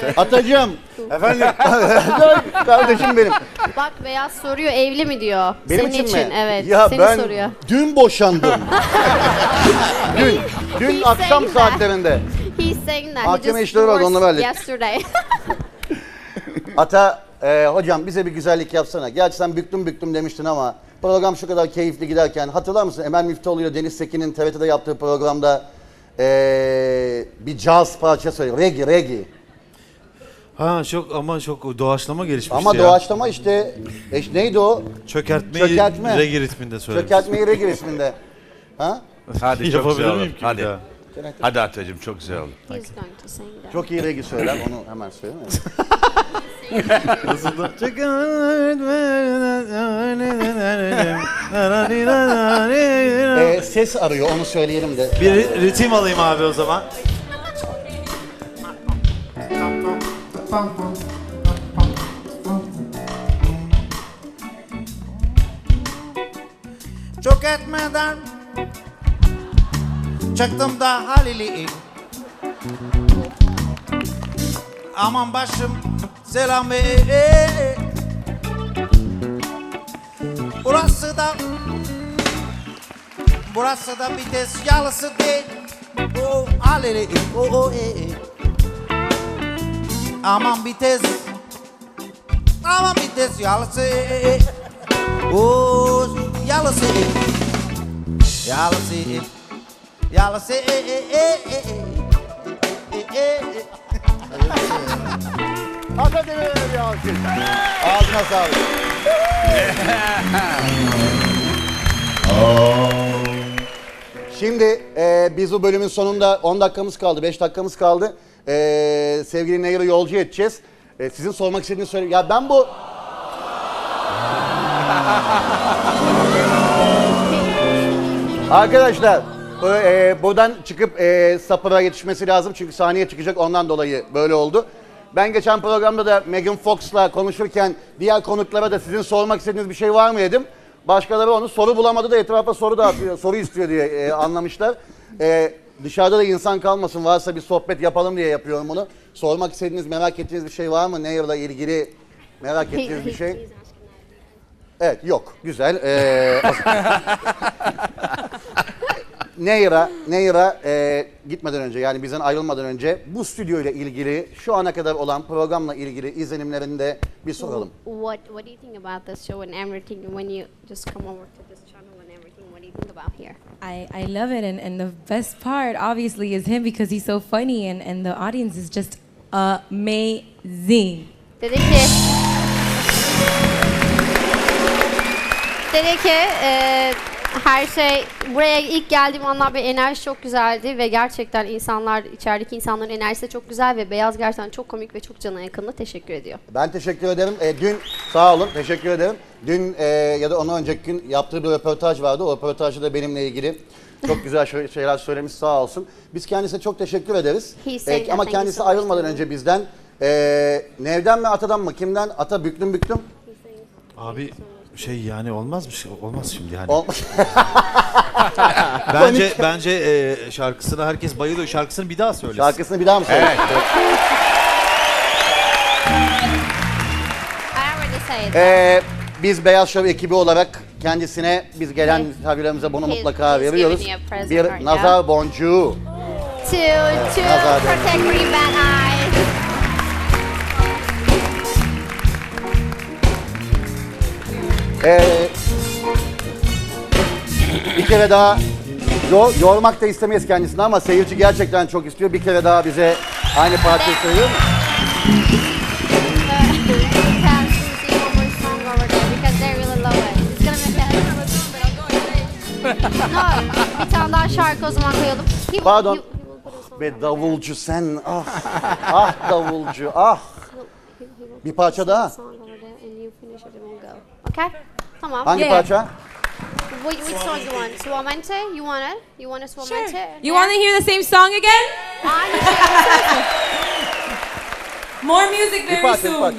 işte. Atacığım. Efendim? Kardeşim benim. Bak Beyaz soruyor evli mi diyor. Benim Senin için, mi? Evet. Ya seni ben soruyor. dün boşandım. dün. Dün He's akşam saying that. saatlerinde. He's saying that. Mahkeme He just işleri vardı, onları hallet. Yesterday. Ata e, hocam bize bir güzellik yapsana. Gerçi sen büktüm büktüm demiştin ama program şu kadar keyifli giderken hatırlar mısın? Emel Müftüoğlu ile Deniz Sekin'in TRT'de yaptığı programda e, bir caz parça söylüyor. Reggae, reggae. Ha çok ama çok doğaçlama gelişmişti Ama ya. doğaçlama işte. E, neydi o? Çökertmeyi Çökertme. reggae ritminde söylemiş. Çökertmeyi reggae isminde. Ha? Hadi çok Yapabilir güzel oldu. miyim ki bir Hadi. daha? Hadi Atacığım çok güzel oldu. He's going to sing that. Çok iyi reggae söyler. Onu hemen söyleyeyim mi? E, ses arıyor onu söyleyelim de. bir ri- ritim alayım abi o zaman. Çok etmeden Çıktım da Halil'i. Aman başım selam e Burası da Burası da vites yalısı değil. O Halil'i o o e e. Aman vites Aman vites yalısı e e. O yalısı Yalısı Yalısı e e e e e e e Demir'e bir alkış. Ağzına sağlık. Şimdi e, biz bu bölümün sonunda 10 dakikamız kaldı, 5 dakikamız kaldı. E, sevgili Nehir'i yolcu edeceğiz. E, sizin sormak istediğiniz söyle. Ya ben bu... Arkadaşlar bu, e, buradan çıkıp e, sapıra yetişmesi lazım çünkü sahneye çıkacak ondan dolayı böyle oldu. Ben geçen programda da Megan Fox'la konuşurken diğer konuklara da sizin sormak istediğiniz bir şey var mı dedim. Başkaları onu soru bulamadı da etrafa soru dağıtıyor, soru istiyor diye e, anlamışlar. E, dışarıda da insan kalmasın varsa bir sohbet yapalım diye yapıyorum bunu. Sormak istediğiniz, merak ettiğiniz bir şey var mı? Nehir'le ilgili merak ettiğiniz bir şey? Evet yok. Güzel. Ee, Neyra, Neyra e, gitmeden önce yani bizden ayrılmadan önce bu stüdyo ile ilgili şu ana kadar olan programla ilgili izlenimlerini de bir soralım. What What do you think about this show and everything? When you just come over to this channel and everything, what do you think about here? I, I love it, and, and the best part, obviously, is him because he's so funny, and, and the audience is just amazing. Dedi ki Dedi ki e, her şey buraya ilk geldiğim anlar bir enerji çok güzeldi ve gerçekten insanlar içerideki insanların enerjisi de çok güzel ve Beyaz gerçekten çok komik ve çok cana yakındı. Teşekkür ediyor. Ben teşekkür ederim. E, dün sağ olun, teşekkür ederim. Dün e, ya da ondan önceki gün yaptığı bir röportaj vardı. O röportajda da benimle ilgili çok güzel şey- şeyler söylemiş sağ olsun. Biz kendisine çok teşekkür ederiz. E, ama kendisi ayrılmadan önce bizden e, Nev'den mi Ata'dan mı kimden? Ata büklüm büklüm. Abi şey yani olmaz mı? şey? Olmaz şimdi yani. Ol- bence bence e, şarkısına herkes bayılıyor. Şarkısını bir daha söylesin. Şarkısını bir daha mı söyle? I already said that. Ee, biz Beyaz Show ekibi olarak kendisine biz gelen Evet. misafirlerimize bunu He's- mutlaka he's veriyoruz. giving you a present Bir nazar boncuğu. To to nazar protect green bad eyes. Ee, bir kere daha yo- yormak da istemeyiz kendisini ama seyirci gerçekten çok istiyor. Bir kere daha bize aynı parçayı söylüyor mu? No, bir tane daha şarkı o zaman koyalım. He Pardon. he- song Be davulcu sen ah ah davulcu ah. Bir parça daha. Okay? Tamam. Hangi Yeah. parça? Which, which song you want? Suamente? You want it? You want a Suamente? You want to hear the same song again? More music Bir very parça, bir soon. parça.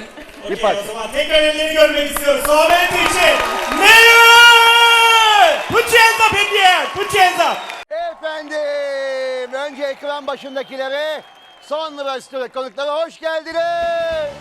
Bir parça. O zaman tekrar elleri görmek istiyoruz. Sohbet için. Neyo! Put your hands up in the air. Put your hands up. Efendim, önce ekran başındakilere, Son Live Stüdyo konuklara hoş geldiniz.